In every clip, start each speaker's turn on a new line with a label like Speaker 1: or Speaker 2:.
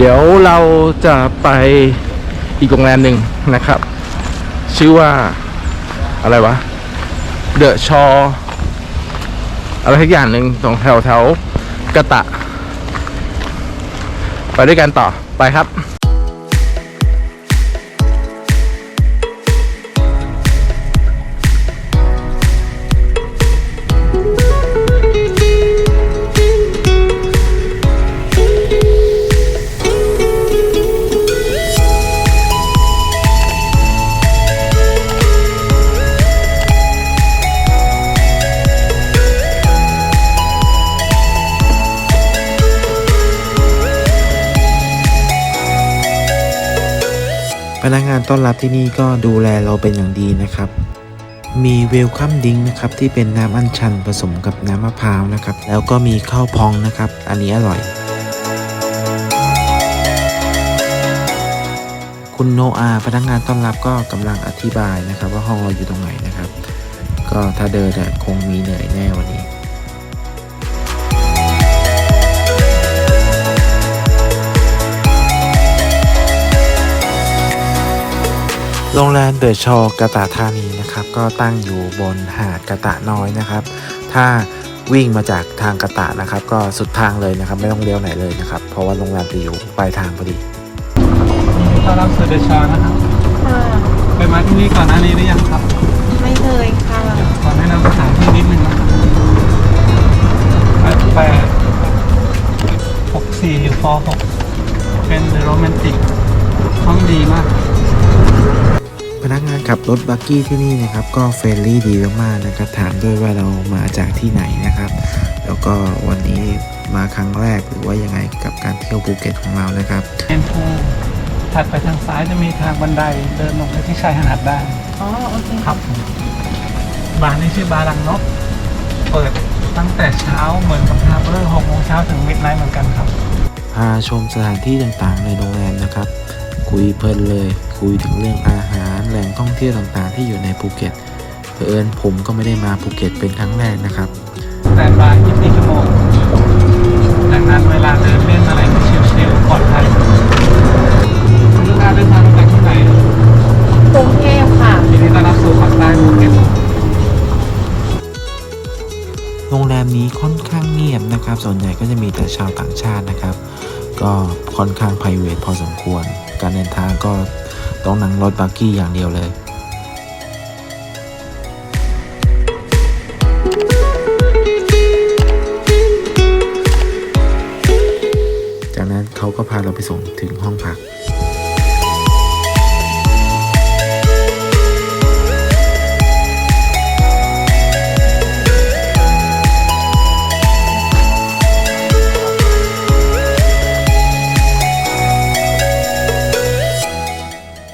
Speaker 1: เดี๋ยวเราจะไปอีกโรงแรมหนึ่งนะครับ ชื่อว่าอะไรวะเดอะชออะไรทักอย่างหนึ่งตรงแถวแถวกระตะ ไปด้วยกันต่อไปครับ
Speaker 2: พนักงานต้อนรับที่นี่ก็ดูแลเราเป็นอย่างดีนะครับ มีเวลคัมดิงนะครับที่เป็นน้ำอัญชันผสมกับน้ำมะพร้าวนะครับ แล้วก็มีข้าวพองนะครับ อันนี้อร่อย คุณโนอาพนักงานต้อนรับก็กำลังอธิบายนะครับ ว่าห้องเราอยู่ตรงไหนนะครับ ก็ถ้าเดินเนี่ยคงมีเหนื่อยแน่วันนี้ โรงแรมเดอะชอกระตะธานีนะครับ ก็ตั้งอยู่บนหาดกระตะน้อยนะครับ ถ้าวิ่งมาจากทางกระตะนะครับ ก็สุดทางเลยนะครับ ไม่ต้องเลี้ยวไหนเลยนะครับ เพราะว่าโรงแรมจะอยู่ปลายทางพอดี
Speaker 3: ยินดีต้อนรับสู่เดชานะครับ
Speaker 4: ค่ะ
Speaker 3: ไปมาที่นี่ก่อนหน้านี้หรือยังครับ
Speaker 4: ไม่เคยค่ะ
Speaker 3: ขอแนะนำสถานที่นิดนึงนะครับแปดแปดหกสี่อยู่ฟอหกเป็นโรแมนติกห้องดีมาก
Speaker 2: พนักงานขับรถบักกี้ที่นี่นะครับ ก็เฟรนลี่ดีมากๆนะครับถามด้วยว่าเรามาจากที่ไหนนะครับ แล้วก็วันนี้มาครั้งแรกหรือว่ายังไงกับการเที่ยวภูเก็ตของเรานะครับ
Speaker 3: เอ็นพูถัดไปทางซ้ายจะมีทางบันไดเดินลงไปที่ชายหาดได้
Speaker 4: อ๋อโอเค
Speaker 3: ครับบาร์นี้ชื่อบาร์ลังนกเปิดตั้งแต่เช้าเหมือนกับฮาร์เบอร์หกโมงเช้าถึงมิดไนท์เหมือนกันครับ
Speaker 2: พาชมสถานที่ต่างๆในโรงแรมนะครับ คุยเพลินเลย คุยถึงเรื่องอาหารแหล่งท่องเที่ยวต่างๆ ที่อยู่ในภูเก็ตเผอิญผมก็ไม่ได้มาภูเก็ตเป็นครั้งแรกนะครับ
Speaker 3: แต่บาย24ชั่วโมงดังนั้นเวลาเดินเล่นอะไรก็ชิลๆปลอดภัยคุณลูกค้าเดินทาง ส่
Speaker 2: วนใหญ่ก็จะมีแต่ชาวต่างชาตินะครับ ก็ค่อนข้างไพรเวทพอสมควร การเดินทางก็ต้องนั่งรถบักกี้อย่างเดียวเลยจากนั้นเขาก็พาเราไปส่งถึงห้องพัก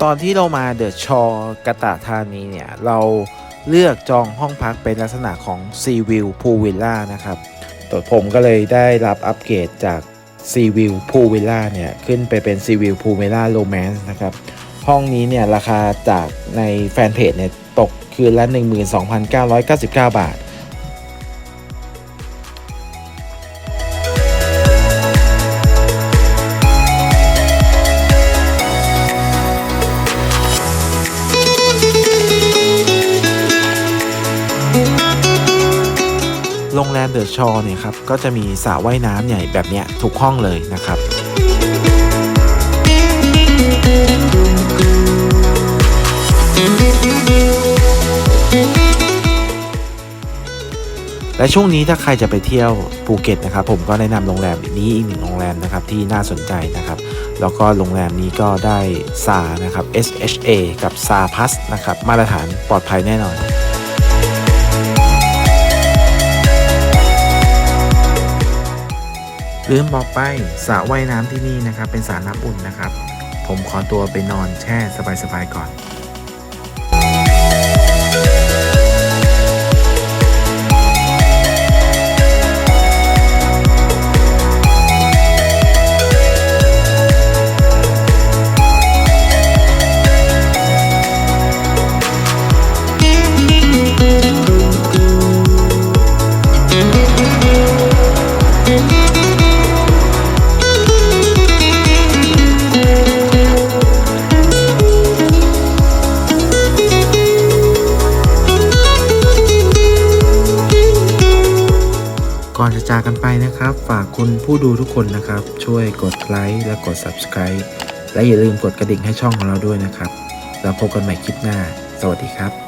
Speaker 2: ตอนที่เรามาเดอะชอกะตะธานีเนี่ย เราเลือกจองห้องพักเป็นลักษณะของซีวิวพูวิลล่านะครับตัวผมก็เลยได้รับอัปเกรดจากซีวิวพูวิลล่าเนี่ย ขึ้นไปเป็นซีวิวพูวิลล่าโรแมนส์นะครับ ห้องนี้เนี่ย ราคาจากในแฟนเพจเนี่ย ตกคืนละ 12,999 บาท โรงแรมเดอะชอเนี่ยครับก็จะมีสระว่ายน้ำใหญ่แบบเนี้ยทุกห้องเลยนะครับและช่วงนี้ถ้าใครจะไปเที่ยวภูเก็ตนะครับผมก็แนะนำโรงแรมนี้อีกหนึ่งโรงแรมนะครับที่น่าสนใจนะครับ แล้วก็โรงแรมนี้ก็ได้ซานะครับ SHA กับซาพัสนะครับมาตรฐานปลอดภัยแน่นอน ลืมบอกไปสระว่ายน้ำที่นี่นะครับ เป็นสระน้ำอุ่นนะครับ ผมขอตัวไปนอนแช่สบายๆก่อน ก่อนจะจากกันไปนะครับ ฝากคุณผู้ดูทุกคนนะครับ ช่วยกดไลค์และกด Subscribe และอย่าลืมกดกระดิ่งให้ช่องของเราด้วยนะครับ แล้วพบกันใหม่คลิปหน้า สวัสดีครับ